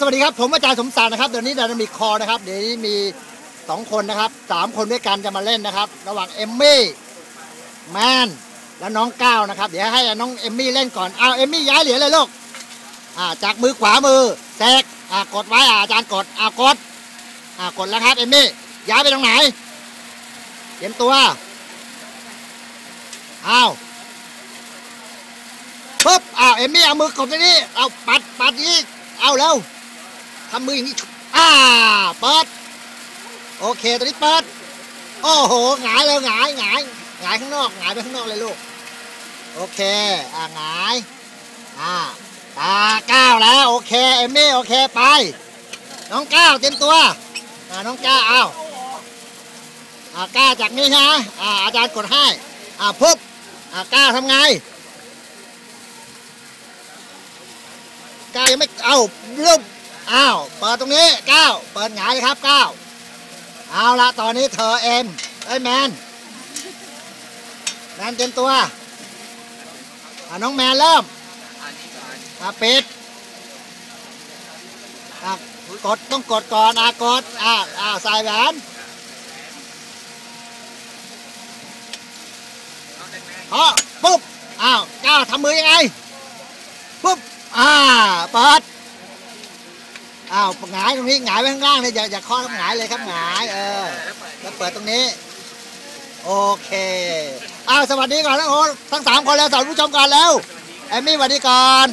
สวัสดีครับ ผมอาจารย์สมศักดิ์นะครับเดี๋ยวนี้ดานามิกคอนะครับ เดี๋ยวนี้มีสองคนนะครับสามคนด้วยกันจะมาเล่นนะครับ ระหว่างเอมมี่แมนและน้องก้าวนะครับ เดี๋ยวให้น้องเอมมี่เล่นก่อนเอาเอมมี่ย้ายเหรียญเลยลูกอ่าจากมือขวามือแซกอ่ากดไว้อ่าอาจารย์กดอ่ากดอ่ากดแล้วครับเอมมี่ย้ายไปตรงไหนเตรียมตัวอ้าวปุ๊บอ้าวเอมมี่เอามือกดตรงนี้เอาปัดปัดอีกเอาแล้ว ทำมืออย่างนี้อ่าเปิดโอเคตอนนี้เปิดโอ้โหหงายเลยหงายหงายหงายข้างนอกหงายไปข้างนอกเลยลูกโอเคอ่าหงายอ่าตาก้าวแล้วโอเคเอมมี่โอเคไป น้องก้าวเตรียมตัวอ่าน้องก้าวเอาอ่าก้าวจากนี้นะอ่าอาจารย์กดให้อ่าปุ๊บอ่าก้าวทำไงก้าวยังไม่เอาเริ่ม อ้าว เปิดตรงนี้เก้าเปิดหงายครับเก้าเอาละตอนนี้เธอเอ็มไอ้ยแมน แมนเตรียมตัวอ่าน้องแมนเริ่มอ่าปิดอ่ากดต้องกดก่อนอ่ากดอ่าอ่าใส่แหวนเพาะปุ๊บ อ้าวก้าวทำมือยังไง ปุ๊บ อ่า เปิด อ้าวหงายตรงนี้หงายไปข้างล่างเลยอย่าอย่าเคาะหงายเลยครับหงายเออแล้วเปิดตรงนี้ โอเคอ้าวสวัสดีก่อนทั้งคนทั้งสามคนแล้วสวัสดีผู้ชมก่อนแล้วแอมมี่สวัสดีก่อน